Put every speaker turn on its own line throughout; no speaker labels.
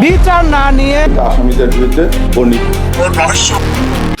বিচার না নিয়ে
আসামিদের বিরুদ্ধে বর্ণিত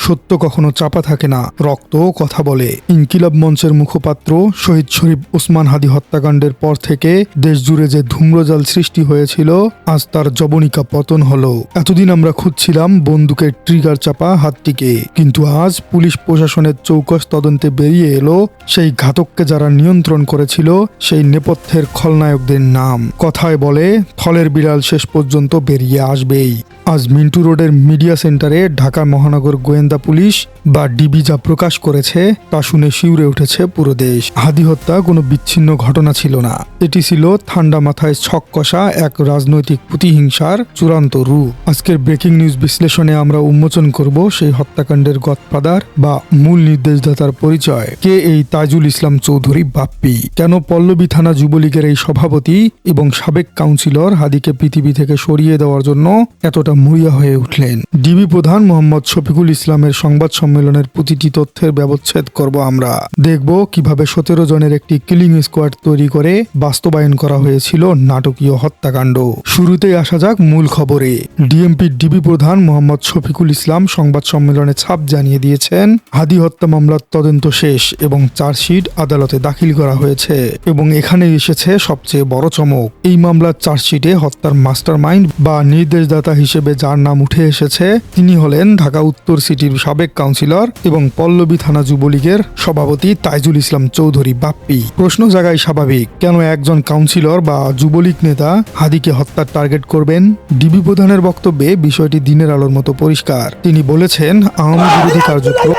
সত্য কখনো চাপা থাকে না। রক্ত কথা বলে। ইনকিলাব মঞ্চের মুখপাত্র শহীদ শরীফ ওসমান হাদি হত্যাকাণ্ডের পর থেকে দেশ জুড়ে যে ধূম্রজাল সৃষ্টি হয়েছিল, আজ তার জবনিকা পতন হলো। এতদিন আমরা খুঁজছিলাম বন্দুকের ট্রিগার চাপা হাতটিকে। কিন্তু আজ পুলিশ প্রশাসনের চৌকস তদন্তে বেরিয়ে এলো, সেই ঘাতককে যারা নিয়ন্ত্রণ করেছিল, সেই নেপথ্যের খলনায়কদের নাম। কথায় বলে, থলের বিড়াল শেষ পর্যন্ত বেরিয়ে আসবেই। আজ মিন্টু রোডের মিডিয়া সেন্টারে ঢাকা মহানগর গোয়েন্দা পুলিশ বা ডিবি যা প্রকাশ করেছে তা শুনে শিউরে উঠেছে পুরো দেশ। হাদি হত্যা কোনো বিচ্ছিন্ন ঘটনা ছিল না। এটি ছিল ঠান্ডা মাথায় ছক কষা এক রাজনৈতিক প্রতিহিংসার চূড়ান্ত রূপ। আজকের ব্রেকিং নিউজ বিশ্লেষণে আমরা উন্মোচন করব সেই হত্যাকাণ্ডের গদফাদার বা মূল নির্দেশদাতার পরিচয়। কে এই তাজুল ইসলাম চৌধুরী বাপ্পি? কেন পল্লবী থানা যুবলীগের এই সভাপতি এবং সাবেক কাউন্সিলর হাদিকে পৃথিবী থেকে সরিয়ে দেওয়ার জন্য এতটা মরিয়া হয়ে উঠলেন? ডিবি প্রধান মোহাম্মদ শফিকুল ইসলামের সংবাদ সম্মেলনের প্রতিটি তথ্যের ব্যবচ্ছেদ করব আমরা। দেখব কীভাবে সতেরো জনের একটি কিলিং স্কোয়াড তৈরি করে বাস্তবায়ন করা হয়েছিল নাটকীয় হত্যাকাণ্ড। শুরুতেই আসা যাক মূল খবরে। ডিএমপি ডিবি প্রধান মোহাম্মদ শফিকুল ইসলাম সংবাদ সম্মেলনে ছাপ জানিয়ে দিয়েছেন, হাদি হত্যা মামলার তদন্ত শেষ এবং চার্জশিট আদালতে দাখিল করা হয়েছে এবং এখানে এসেছে সবচেয়ে বড় চমক। এই মামলার চার্জশিটে হত্যার মাস্টারমাইন্ড বা নির্দেশদাতা হিসেবে যার নাম উঠে এসেছে, তিনি হলেন ঢাকা উত্তর সিটির সাবেক কাউন্সিলর এবং পল্লবী থানা যুবলীগের সভাপতি তাইজুল ইসলাম চৌধুরী বাপ্পি। প্রশ্ন জাগায় স্বাভাবিক, কেন একজন কাউন্সিলর বা যুবলীগ নেতা হাদিকে হত্যার টার্গেট করবেন? ডিবি প্রধানের বক্তব্যে বিষয়টি দিনের আলোর মতো পরিষ্কার। তিনি বলেছেন, আওয়ামী বিরোধী কার্যক্রম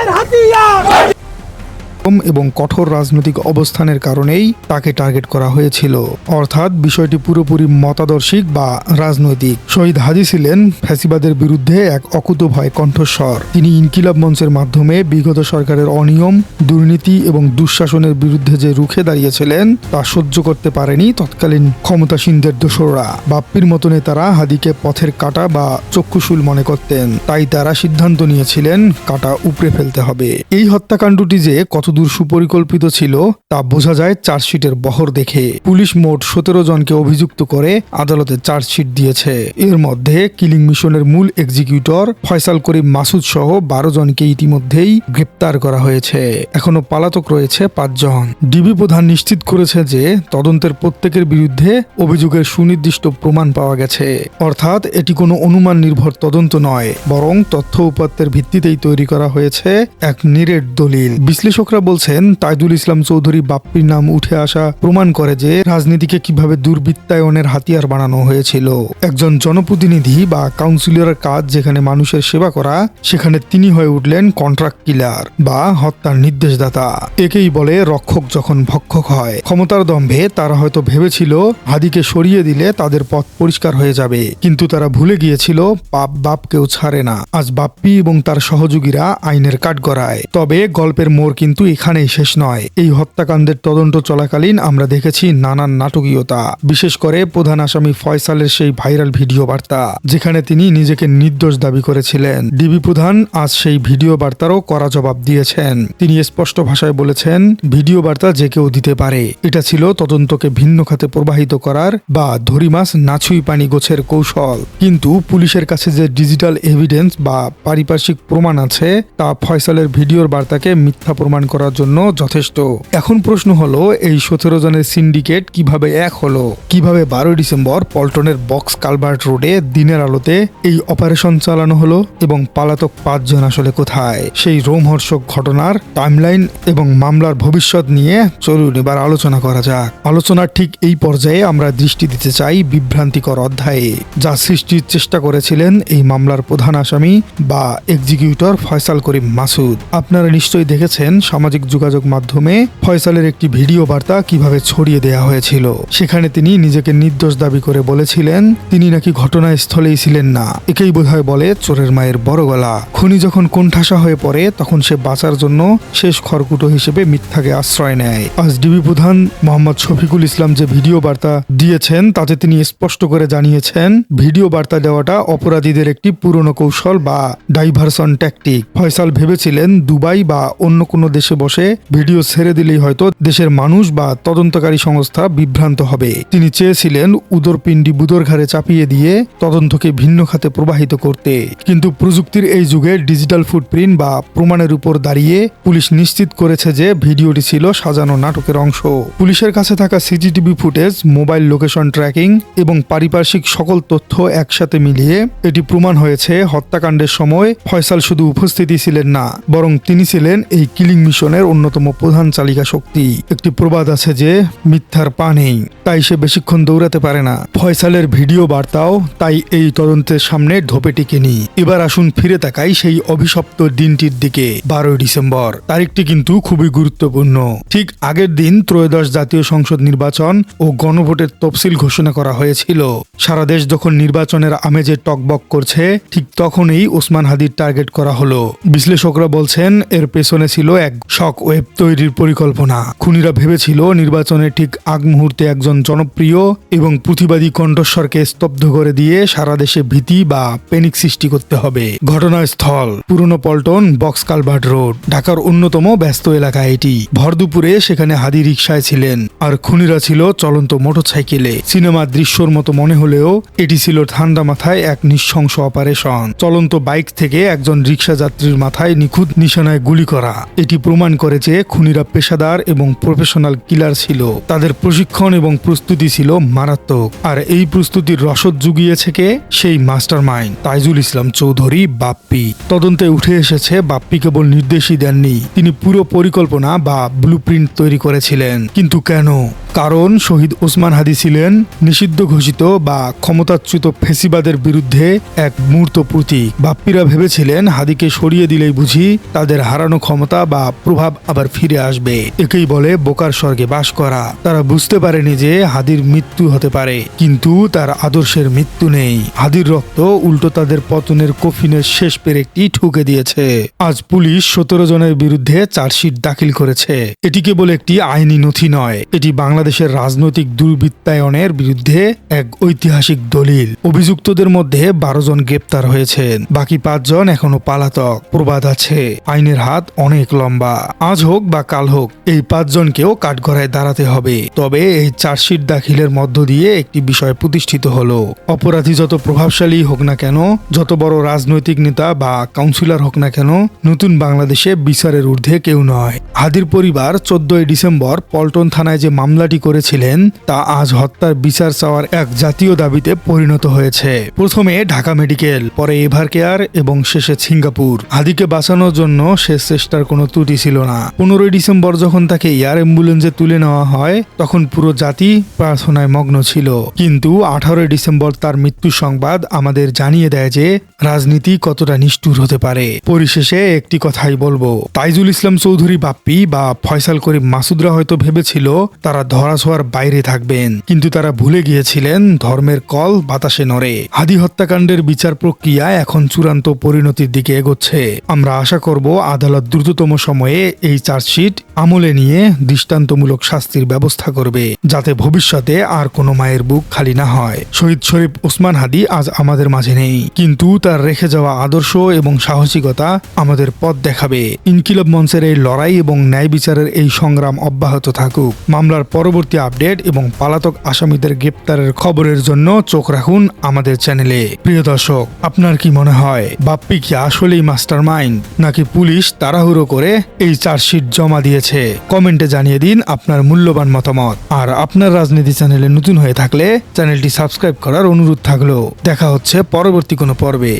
এবং কঠোর রাজনৈতিক অবস্থানের কারণেই তাকে টার্গেট করা হয়েছিল। অর্থাৎ বিষয়টি পুরোপুরি মতাদর্শিক বা রাজনৈতিক। শহীদ হাদি ছিলেন ফ্যাসিবাদের বিরুদ্ধে এক অকুতভয় কণ্ঠস্বর। তিনি ইনকিলাব মঞ্চের মাধ্যমে বিগত সরকারের অনিয়ম, দুর্নীতি এবং দুঃশাসনের বিরুদ্ধে যে রুখে দাঁড়িয়েছিলেন, তা সহ্য করতে পারেনি তৎকালীন ক্ষমতাসীনদের দোসররা। বাপ্পির মতো নেতারা হাদিকে পথের কাটা বা চক্ষুশুল মনে করতেন। তাই তারা সিদ্ধান্ত নিয়েছিলেন কাটা উপড়ে ফেলতে হবে। এই হত্যাকাণ্ডটি যে কতদূর সুপরিকল্পিত ছিল, তা বোঝা যায় চার্জশিটের বহর দেখে। পুলিশ মোট সতেরো জনকে অভিযুক্ত করে আদালতে চার্জশিট দিয়েছে। এর মধ্যে কিলিং মিশনের মূল এক্সিকিউটর ফয়সাল করিম মাসুদ সহ বারো জনকে ইতিমধ্যেই গ্রেপ্তার করা হয়েছে। এখনও পালাতক রয়েছে পাঁচজন। ডিবি প্রধান নিশ্চিত করেছে যে তদন্তের প্রত্যেকের বিরুদ্ধে অভিযোগের সুনির্দিষ্ট প্রমাণ পাওয়া গেছে। অর্থাৎ এটি কোনো অনুমান নির্ভর তদন্ত নয়, বরং তথ্য উপাত্তের ভিত্তিতেই তৈরি করা হয়েছে এক নিরেট দলিল। বিশ্লেষকরা বলছেন, তাইদুল ইসলাম চৌধুরী বাপ্পির নাম উঠে আসা প্রমাণ করে যে রাজনীতিকে কীভাবে দুর্বৃত্তায়নের হাতিয়ার বানানো হয়েছিল। একজন জনপ্রতিনিধি বা কাউন্সিলরের কাজ যেখানে মানুষের সেবা করা, সেখানে তিনি হয়ে উঠলেন কন্ট্রাক্ট কিলার বা হত্যার নির্দেশদাতা। একেই বলে রক্ষক যখন ভক্ষক হয়, ক্ষমতার দম্ভে তারা হয়তো ভেবেছিল হাদিকে সরিয়ে দিলে তাদের পথ পরিষ্কার হয়ে যাবে। কিন্তু তারা ভুলে গিয়েছিল, পাপ বাপকেও ছাড়ে না। আজ বাপ্পি এবং তার সহযোগীরা আইনের কাঠগড়ায়। তবে গল্পের মোড় কিন্তু এখানেই শেষ নয়। এই হত্যাকাণ্ডের তদন্ত চলাকালীন আমরা দেখেছি নানান নাটকীয়তা। বিশেষ করে প্রধান আসামি ফয়সালের সেই ভাইরাল ভিডিও বার্তা, যেখানে তিনি নিজেকে নির্দোষ দাবি করেছিলেন। ডিবি প্রধান আজ সেই ভিডিও বার্তারও করা জবাব দিয়েছেন। তিনি স্পষ্ট ভাষায় বলেছেন, ভিডিও বার্তা যে কেউ দিতে পারে। এটা ছিল তদন্তকে ভিন্ন খাতে প্রবাহিত করার বা ধরিমাস নাছুই পানি গোছের কৌশল। কিন্তু পুলিশের কাছে যে ডিজিটাল এভিডেন্স বা পারিপার্শ্বিক প্রমাণ আছে, তা ফয়সালের ভিডিওর বার্তাকে মিথ্যা প্রমাণ করার জন্য যথেষ্ট। এখন প্রশ্ন হলো, এই সতেরো জনের সিন্ডিকেট কীভাবে এক হলো? কীভাবে বারোই ডিসেম্বর পল্টনের বক্স কালভার্ট রোডে দিনের আলোতে এই অপারেশন চালানো হলো এবং পালাতক পাঁচজন আসলে কোথায়? সেই রোমহর্ষক ঘটনার টাইমলাইন এবং মামলার ভবিষ্যৎ নিয়ে চলুন এবার আলোচনা করা যাক। আলোচনার ঠিক এই পর্যায়ে আমরা দৃষ্টি দিতে চাই বিভ্রান্তিকর অধ্যায়ে, যা সৃষ্টির চেষ্টা করেছিলেন এই মামলার প্রধান আসামি বা এক্সিকিউটর ফয়সাল করিম মাসুদ। আপনারা নিশ্চয়ই দেখেছেন সামাজিক যোগাযোগ মাধ্যমে ফয়সালের একটি ভিডিও বার্তা কীভাবে ছড়িয়ে দেয়া হয়েছিল। সেখানে তিনি নিজেকে নির্দোষ দাবি করে বলেছিলেন, তিনি নাকি ঘটনাস্থলেই ছিলেন না। একেই বোধহয় বলে চোরের মায়ের বড় গলা। খুনি যখন কোণঠাসা হয়ে পড়ে, তখন সে বাঁচার জন্য শেষ খড়কুটো হিসেবে মিথ্যাকে আশ্রয় নেয়। আজ ডিবি প্রধান মোহাম্মদ শফিকুল ইসলাম যে ভিডিও বার্তা দিয়েছেন, তাতে তিনি স্পষ্ট করে জানিয়েছেন, ভিডিও বার্তা দেওয়াটা অপরাধীদের একটি পুরনো কৌশল বা ডাইভারসন ট্যাকটিক ফয়সাল ভেবেছিলেন, দুবাই বা অন্য কোনো দেশে বসে ভিডিও ছেড়ে দিলেই হয়তো দেশের মানুষ বা তদন্তকারী সংস্থা বিভ্রান্ত হবে। তিনি চেয়েছিলেন উদরপিণ্ডি বুদর ঘাড়ে চাপিয়ে দিয়ে তদন্তকে ভিন্ন খাতে প্রবাহিত করতে। কিন্তু প্রযুক্তির এই যুগে ডিজিটাল ফুটপ্রিন্ট বা প্রমাণের উপর দাঁড়িয়ে পুলিশ নিশ্চিত করেছে যে ভিডিওটি ছিল সাজানো নাটকের অংশ। পুলিশের কাছে থাকা CCTV footage, mobile location tracking এবং পারিপার্শ্বিক সকল তথ্য একসাথে মিলিয়ে এটি প্রমাণ হয়েছে হত্যাকাণ্ডের সময় ফয়সাল শুধু উপস্থিতি ছিলেন না, বরং তিনি ছিলেন এই কিলিং মিশনের অন্যতম প্রধান চালিকা শক্তি। একটি প্রবাদ আছে যে, মিথ্যার পা নেই, তাই সে বেশিক্ষণ দৌড়াতে পারে না। ফয়সালের ভিডিও বার্তাও তাই এই তদন্তের সামনে ধোপে টিকেনি। এবার আসুন ফিরে তাকাই সেই অভিশপ্ত দিনটির দিকে, বারোই ডিসেম্বর। তারিখটি কিন্তু খুবই গুরুত্বপূর্ণ। ঠিক আগের দিন ত্রয়োদশ জাতীয় সংসদ নির্বাচন ও গণভোটের তফসিল ঘোষণা করা হয়েছিল। সারা দেশ যখন নির্বাচনের আমেজে টকবক করছে, ঠিক তখনই ওসমান হাদির টার্গেট করা হলো। বিশ্লেষকরা বলছেন, এর পেছনে ছিল এক শক ওয়েব তৈরির পরিকল্পনা। খুনিরা ভেবেছিল নির্বাচনের ঠিক আগ মুহূর্তে একজন জনপ্রিয় এবং প্রতিবাদী কণ্ঠস্বরকে স্তব্ধ করে দিয়ে সারা দেশে ভীতি বা প্যানিক সৃষ্টি করতে হবে। ঘটনাস্থল, পুরনো পল্টন, বক্স কালভার্ট রোড, ঢাকার অন্যতম ব্যস্ত এলাকা এটি। ভর দুপুরে সেখানে হাদি রিকশায় ছিলেন, আর খুনিরা ছিল চলন্ত মোটরসাইকেলে। সিনেমার দৃশ্যর মতো মনে হলেও এটি ছিল ঠান্ডা মাথায় এক নিঃশংস অপারেশন। চলন্ত বাইক থেকে একজন রিক্সা যাত্রীর মাথায় নিখুঁত নিশানায় গুলি করা। এটি প্রমাণ করে যে খুনিরা পেশাদার এবং প্রফেশনাল কিলার ছিল। তাদের প্রশিক্ষণ এবং প্রস্তুতি ছিল মারাত্মক। আর এই প্রস্তুতির রসদ জুগিয়েছে কে? সেই মাস্টার মাইন্ড তাইজুল ইসলাম চৌধুরী বাপ্পি। তদন্তে উঠে এসেছে, বাপ্পি কেবল নির্দেশই দেননি। তিনি পুরো পরিকল্পনা বা ব্লুপ্রিন্ট তৈরি করেছিলেন। কিন্তু কেন? কারণ শহীদ ওসমান হাদি ছিলেন নিষিদ্ধ ঘোষিত বা ক্ষমতাচ্যুত ফেসিবাদের বিরুদ্ধে এক মূর্ত প্রতীক। বাপ্পিরা ভেবেছিলেন হাদিকে সরিয়ে দিলেই বুঝি তাদের হারানো ক্ষমতা বা প্রভাব আবার ফিরে আসবে। একেই বলে বোকার স্বর্গে বাস করা। তারা বুঝতে পারেনি যে হাদির মৃত্যু হতে পারে। কিন্তু তার আদর্শের মৃত্যু নেই। হাদির রক্ত উল্টো তাদের পতনের কফিনের শেষ পেরেকটি ঠুকে দিয়েছে। আজ পুলিশ সতেরো জনের বিরুদ্ধে চার্জশিট দাখিল করেছে। এটি কেবল একটি আইনি নথি নয়। এটি বাংলাদেশের রাজনৈতিক দুর্বৃত্তায়নের বিরুদ্ধে এক ঐতিহাসিক দলিল। অভিযুক্তদের মধ্যে বারো জন গ্রেপ্তার হয়েছেন। বাকি পাঁচজন এখনও পালাতক। প্রবাদ আছে। আইনের হাত অনেক লম্বা। আজ হোক বা কাল হোক, এই পাঁচজনকেও কাঠগড়ায় দাঁড়াতে হবে। তবে এই চার্জশিট দাখিলের মধ্য দিয়ে একটি বিষয় প্রতিষ্ঠিত হলো। অপরাধী যত প্রভাবশালী হোক না কেন, যত বড় রাজনৈতিক নেতা বা কাউন্সিলর হোক না কেন, নতুন বাংলাদেশে বিচারের ঊর্ধ্বে কেউ নয়। হাদির পরিবার চোদ্দই ডিসেম্বর পল্টন থানায় যে মামলাটি করেছিলেন, তা আজ হত্যার বিচার চাওয়ার এক জাতীয় দাবিতে পরিণত হয়েছে। প্রথমে ঢাকা মেডিকেল, পরে এভার কেয়ার এবং শেষে সিঙ্গাপুর। হাদিকে বাঁচানোর জন্য শেষ চেষ্টার কোনো ত্রুটি ছিল না। পনেরোই ডিসেম্বর যখন তাকে এয়ার অ্যাম্বুলেন্সে তুলে নেওয়া হয়, তখন পুরো জাতি প্রার্থনায় মগ্ন ছিল। কিন্তু আঠারোই ডিসেম্বর তার মৃত্যু সংবাদ আমাদের জানিয়ে দেয় যে, রাজনীতি কতটা নিষ্ঠুর হতে পারে। পরিশেষে একটি কথাই বলব। তাইজুল ইসলাম চৌধুরী বাপ্পি বা ফয়সাল করিম মাসুদরা হয়তো ভেবেছিল, তারা ধরাছোঁয়ার বাইরে থাকবেন। কিন্তু তারা ভুলে গিয়েছিলেন, ধর্মের কল বাতাসে নড়ে। হাদি হত্যাকাণ্ডের বিচার প্রক্রিয়া এখন চূড়ান্ত পরিণতির দিকে এগোচ্ছে। আমরা আশা করব, আদালত দ্রুততম সময়ে এই চার্জশিট আমলে নিয়ে দৃষ্টান্তমূলক শাস্তির ব্যবস্থা করবে, যাতে ভবিষ্যতে আর কোনো মায়ের বুক খালি না হয়। শহীদ শরীফ ওসমান হাদি আজ আমাদের মাঝে নেই। কিন্তু তার রেখে যাওয়া আদর্শ এবং সাহসিকতা আমাদের পথ দেখাবে। ইনকিলাব মঞ্চের এই লড়াই এবং ন্যায় বিচারের এই সংগ্রাম অব্যাহত থাকুক। মামলার পরবর্তী আপডেট এবং পালাতক আসামিদের গ্রেপ্তারের খবরের জন্য চোখ রাখুন আমাদের চ্যানেলে। প্রিয় দর্শক, আপনার কি মনে হয়, বাপ্পি কি আসলেই মাস্টার মাইন্ড নাকি পুলিশ তাড়াহুড়ো করে এই চার্জশিট জমা দিয়েছে। কমেন্টে জানিয়ে দিন আপনার মূল্যবান মতামত। আর আপনার রাজনীতি চ্যানেলে নতুন হয়ে থাকলে চ্যানেলটি সাবস্ক্রাইব করার অনুরোধ থাকল দেখা হচ্ছে পরবর্তী কোনো পর্বে।